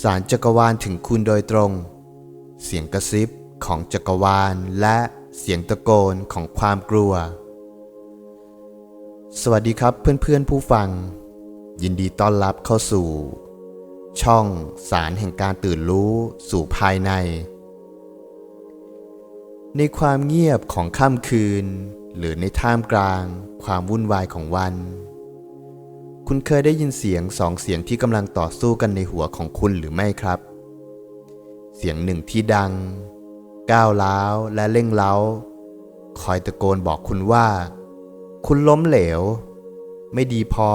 สารจักรวาลถึงคุณโดยตรง เสียงกระซิบของจักรวาลและเสียงตะโกนของความกลัว สวัสดีครับเพื่อนๆผู้ฟัง ยินดีต้อนรับเข้าสู่ ช่องสารแห่งการตื่นรู้สู่ภายใน ในความเงียบของค่ำคืน หรือในท่ามกลาง ความวุ่นวายของวัน คุณเคยได้ยินเสียงสองเสียงที่กำลังต่อสู้กันในหัวของคุณหรือไม่ครับ เสียงหนึ่งที่ดัง ก้าวร้าวและเร่งเร้า คอยตะโกนบอกคุณว่า คุณล้มเหลว ไม่ดีพอ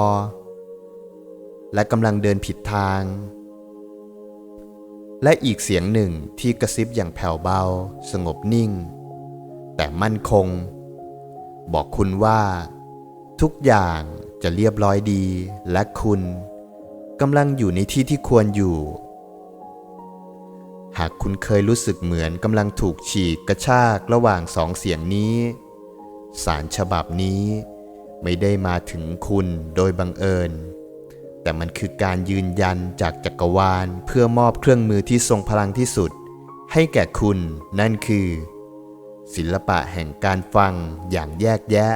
และกำลังเดินผิดทาง และอีกเสียงหนึ่งที่กระซิบอย่างแผ่วเบา สงบนิ่ง แต่มั่นคง บอกคุณว่า ทุกอย่าง จะเรียบร้อยดี และคุณกำลังอยู่ในที่ที่ควรอยู่ หากคุณเคยรู้สึกเหมือนกำลังถูกฉีกกระชากระหว่างสองเสียงนี้ สารฉบับนี้ไม่ได้มาถึงคุณโดยบังเอิญ แต่มันคือการยืนยันจากจักรวาลเพื่อมอบเครื่องมือที่ทรงพลังที่สุด ให้แก่คุณนั่นคือ ศิลปะแห่งการฟังอย่างแยกแยะ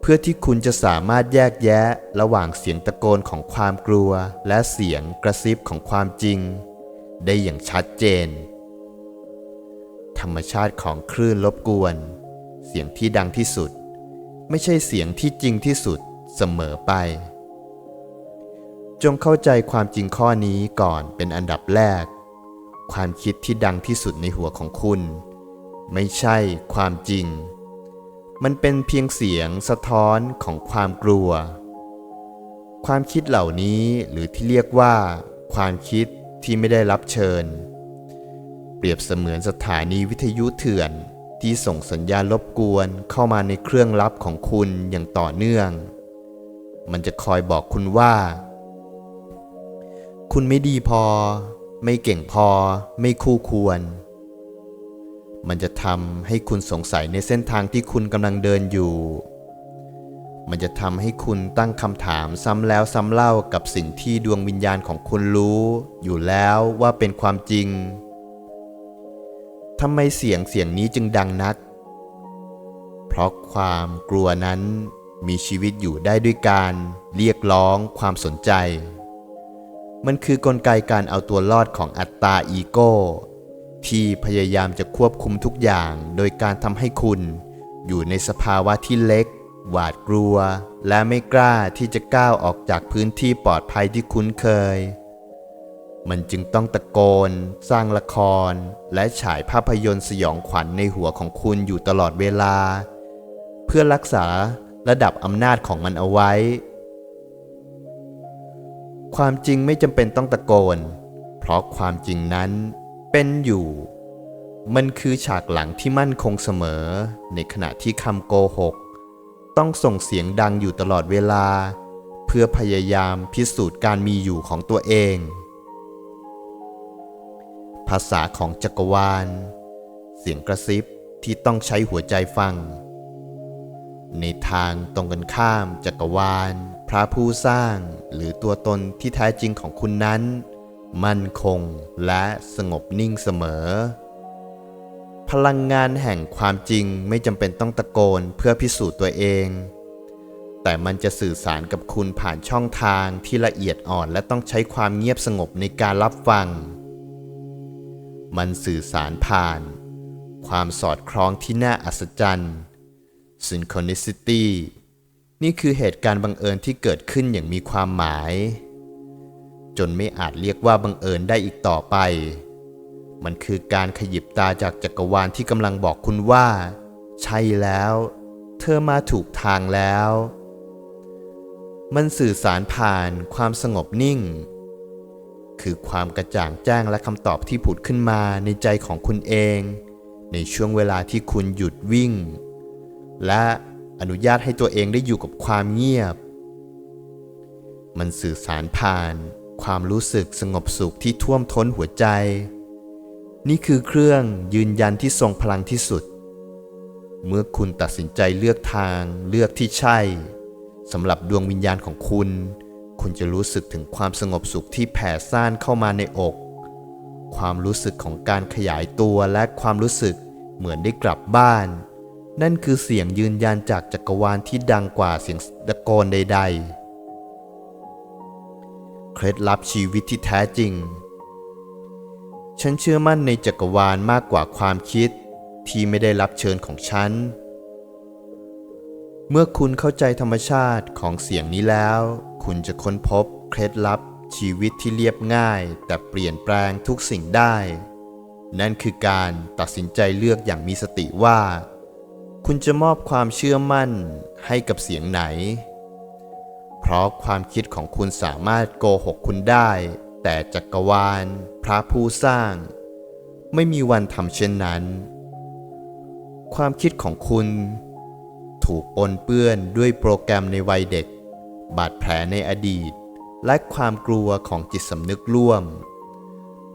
เพื่อที่คุณจะสามารถแยกแยะระหว่างเสียงตะโกนของความกลัว และเสียงกระซิบของความจริง ได้อย่างชัดเจน ธรรมชาติของคลื่นรบกวน เสียงที่ดังที่สุด ไม่ใช่เสียงที่จริงที่สุดเสมอไป จงเข้าใจความจริงข้อนี้ก่อนเป็นอันดับแรก ความคิดที่ดังที่สุดในหัวของคุณ ไม่ใช่ความจริง มันเป็นเพียงเสียงสะท้อนของความกลัว ความคิดเหล่านี้หรือที่เรียกว่า ความคิดที่ไม่ได้รับเชิญ เปรียบเสมือนสถานีวิทยุเถื่อนที่ส่งสัญญาณรบกวนเข้ามาในเครื่องลับของคุณอย่างต่อเนื่อง มันจะคอยบอกคุณว่า คุณไม่ดีพอ ไม่เก่งพอ ไม่คู่ควร มันจะทำให้คุณสงสัยในเส้นทางที่คุณกำลังเดินอยู่ มันจะทำให้คุณตั้งคำถามซ้ำแล้วซ้ำเล่ากับสิ่งที่ดวงวิญญาณของคุณรู้ อยู่แล้วว่าเป็นความจริงทำไมเสียงเสียงนี้จึงดังนัก เพราะความกลัวนั้นมีชีวิตอยู่ได้ด้วยการเรียกร้องความสนใจ มันคือกลไกการเอาตัวรอดของอัตตาอีโก้ ที่พยายามจะควบคุมทุกอย่างโดยการทำให้คุณ อยู่ในสภาวะที่เล็ก หวาดกลัว และไม่กล้าที่จะก้าวออกจากพื้นที่ปลอดภัยที่คุ้นเคย มันจึงต้องตะโกน สร้างละคร และฉายภาพยนตร์สยองขวัญในหัวของคุณอยู่ตลอดเวลา เพื่อรักษาระดับอำนาจของมันเอาไว้ ความจริงไม่จำเป็นต้องตะโกน เพราะความจริงนั้น เป็นอยู่ มันคือฉากหลังที่มั่นคงเสมอ ในขณะที่คำโกหก ต้องส่งเสียงดังอยู่ตลอดเวลา เพื่อพยายามพิสูจน์การมีอยู่ของตัวเอง ภาษาของจักรวาล เสียงกระซิบที่ต้องใช้หัวใจฟัง ในทางตรงกันข้ามจักรวาล พระผู้สร้างหรือตัวตนที่แท้จริงของคุณนั้น มั่นคงและสงบนิ่งเสมอ พลังงานแห่งความจริงไม่จำเป็นต้องตะโกนเพื่อพิสูจน์ตัวเอง แต่มันจะสื่อสารกับคุณผ่านช่องทางที่ละเอียดอ่อนและต้องใช้ความเงียบสงบในการรับฟัง มันสื่อสารผ่าน ความสอดคล้องที่น่าอัศจรรย์ synchronicity นี่คือเหตุการณ์บังเอิญที่เกิดขึ้นอย่างมีความหมาย จนไม่อาจเรียกว่าบังเอิญได้อีกต่อไป มันคือการขยิบตาจากจักรวาลที่กำลังบอกคุณว่า ใช่แล้ว เธอมาถูกทางแล้ว มันสื่อสารผ่านความสงบนิ่ง คือความกระจ่างแจ้งและคำตอบที่ผุดขึ้นมาในใจของคุณเอง ในช่วงเวลาที่คุณหยุดวิ่ง และอนุญาตให้ตัวเองได้อยู่กับความเงียบ มันสื่อสารผ่าน ความรู้สึกสงบสุขที่ท่วมท้นหัวใจ นี่คือเครื่องยืนยันที่ทรงพลังที่สุด เมื่อคุณตัดสินใจเลือกทางเลือกที่ใช่สำหรับดวงวิญญาณของคุณ คุณจะรู้สึกถึงความสงบสุขที่แผ่ซ่านเข้ามาในอก ความรู้สึกของการขยายตัวและความรู้สึกเหมือนได้กลับบ้าน นั่นคือเสียงยืนยันจากจักรวาลที่ดังกว่าเสียงตะโกนใด ๆ เคล็ดลับชีวิตที่แท้จริง ฉันเชื่อมั่นในจักรวาลมากกว่าความคิดที่ไม่ได้รับเชิญของฉัน เมื่อคุณเข้าใจธรรมชาติของเสียงนี้แล้ว คุณจะค้นพบเคล็ดลับชีวิตที่เรียบง่าย แต่เปลี่ยนแปลงทุกสิ่งได้ นั่นคือการตัดสินใจเลือกอย่างมีสติว่า คุณจะมอบความเชื่อมั่นให้กับเสียงไหน เพราะความคิดของคุณสามารถโกหกคุณได้ แต่จักรวาล พระผู้สร้าง ไม่มีวันทำเช่นนั้น ความคิดของคุณ ถูกปนเปื้อนด้วยโปรแกรมในวัยเด็ก บาดแผลในอดีต และความกลัวของจิตสำนึกร่วม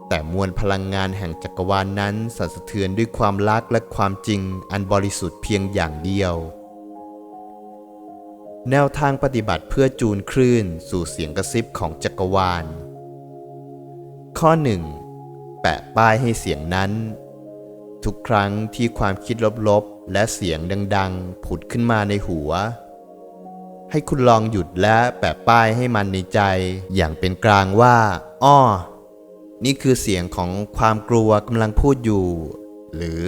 แต่มวลพลังงานแห่งจักรวาลนนั้นสั่นสะเทือนด้วยความรักและความจริงอันบริสุทธิ์เพียงอย่างเดียว แนวทางปฏิบัติเพื่อจูนคลื่นสู่เสียงกระซิบของจักรวาล ข้อ 1. แปะป้ายให้เสียงนั้น ทุกครั้งที่ความคิดลบๆ และเสียงดังๆ ผุดขึ้นมาในหัว ให้คุณลองหยุดและแปะป้ายให้มันในใจ อย่างเป็นกลางว่า อ้อ นี่คือเสียงของความกลัวกำลังพูดอยู่ หรือ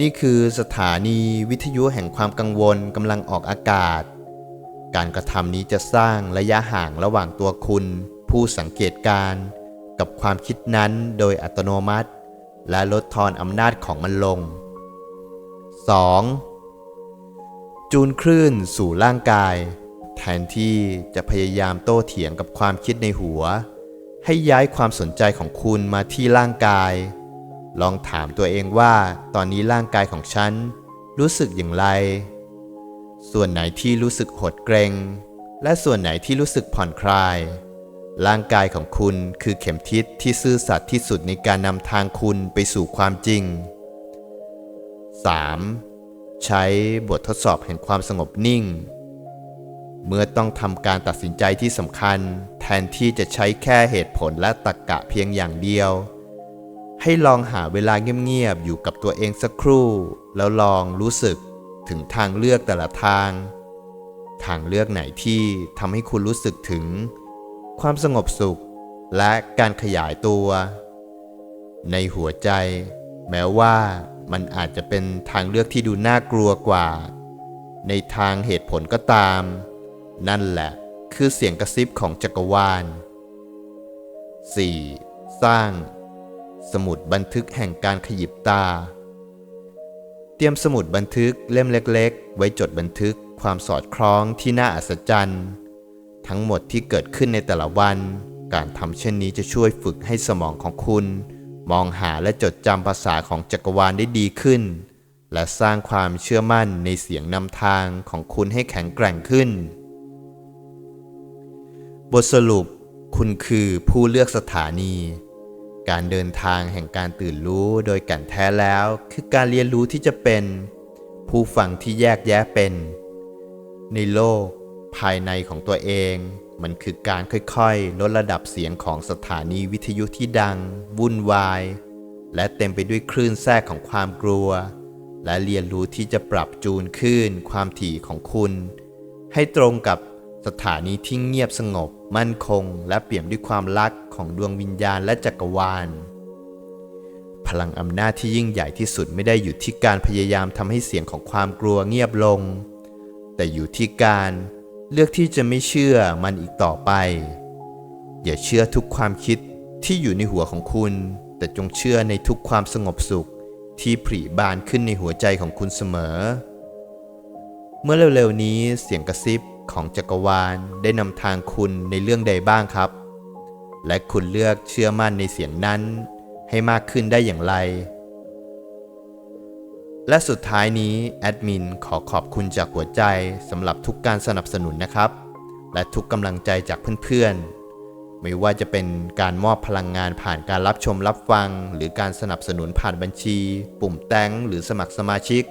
นี่คือสถานีวิทยุแห่งความกังวลกำลังออกอากาศ การกระทำนี้จะสร้างระยะห่างระหว่างตัวคุณ ผู้สังเกตการณ์กับความคิดนั้นโดยอัตโนมัติ และลดทอนอำนาจของมันลง 2. จูนคลื่นสู่ร่างกาย แทนที่จะพยายามโต้เถียงกับความคิดในหัว ให้ย้ายความสนใจของคุณมาที่ร่างกาย ลองถามตัวเองว่าตอนนี้ร่างกายของฉันรู้สึกอย่างไร ส่วนไหนที่รู้สึกหดเกรงและส่วนไหนที่รู้สึกผ่อนคลาย ร่างกายของคุณคือเข็มทิศที่ซื่อสัตย์ที่สุดในการนำทางคุณไปสู่ความจริง 3. ใช้บททดสอบแห่งความสงบนิ่ง เมื่อต้องทำการตัดสินใจที่สำคัญ แทนที่จะใช้แค่เหตุผลและตรรกกะเพียงอย่างเดียว ให้ลองหาเวลาเงียบๆอยู่กับตัวเองสักครู่ แล้วลองรู้สึก ถึงทางเลือกแต่ละทาง ทางเลือกไหนที่ทำให้คุณรู้สึกถึง ความสงบสุขและการขยายตัว ในหัวใจ แม้ว่ามันอาจจะเป็นทางเลือกที่ดูน่ากลัวกว่า ในทางเหตุผลก็ตาม นั่นแหละคือเสียงกระซิบของจักรวาล 4. สร้าง สมุดบันทึกแห่งการขยิบตา เตรียมสมุดบันทึกเล่มเล็ก ๆ ไว้จดบันทึกความสอดคล้องที่น่าอัศจรรย์ ทั้งหมดที่เกิดขึ้นในแต่ละวัน การทำเช่นนี้จะช่วยฝึกให้สมองของคุณ มองหาและจดจำภาษาของจักรวาลได้ดีขึ้น และสร้างความเชื่อมั่นในเสียงนำทางของคุณให้แข็งแกร่งขึ้น บทสรุป คุณคือผู้เลือกสถานี การเดินทางแห่งการตื่นรู้โดยกันแท้แล้ว คือการเรียนรู้ที่จะเป็น ผู้ฟังที่แยกแยะเป็น ในโลก ภายในของตัวเอง มันคือการค่อยๆ ลดระดับเสียงของสถานีวิทยุที่ดัง วุ่นวาย และเต็มไปด้วยคลื่นแทรกของความกลัว และเรียนรู้ที่จะปรับจูนคลื่นความถี่ของคุณ ให้ตรงกับ สถานีที่เงียบสงบ มั่นคง และเปี่ยมด้วยความรักของดวงวิญญาณและจักรวาล พลังอำนาจที่ยิ่งใหญ่ที่สุดไม่ได้อยู่ที่การพยายามทำให้เสียงของความกลัวเงียบลง แต่อยู่ที่การเลือกที่จะไม่เชื่อมันอีกต่อไป อย่าเชื่อทุกความคิดที่อยู่ในหัวของคุณ แต่จงเชื่อในทุกความสงบสุขที่ผลิบานขึ้นในหัวใจของคุณเสมอ เมื่อเร็วๆนี้เสียงกระซิบ ของจักรวาลได้นำทางคุณในเรื่องใดบ้างครับ และคุณเลือกเชื่อมั่นในเสียงนั้น ให้มากขึ้นได้อย่างไร และสุดท้ายนี้แอดมินขอขอบคุณจากหัวใจสำหรับทุกการสนับสนุนนะครับ และทุกกำลังใจจากเพื่อนๆ ไม่ว่าจะเป็นการมอบพลังงานผ่านการรับชมรับฟัง หรือการสนับสนุนผ่านบัญชี ปุ่มแตงหรือสมัครสมาชิก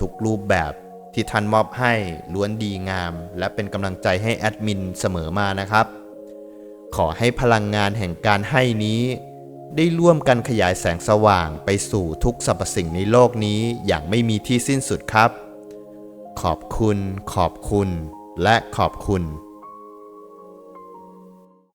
ทุกรูปแบบ ที่ท่านมอบให้ล้วนดีงาม และเป็นกำลังใจให้แอดมินเสมอมานะครับ ขอให้พลังงานแห่งการให้นี้ ได้ร่วมกันขยายแสงสว่างไปสู่ทุกสรรพสิ่งในโลกนี้อย่างไม่มีที่สิ้นสุดครับ ขอบคุณ ขอบคุณ และขอบคุณ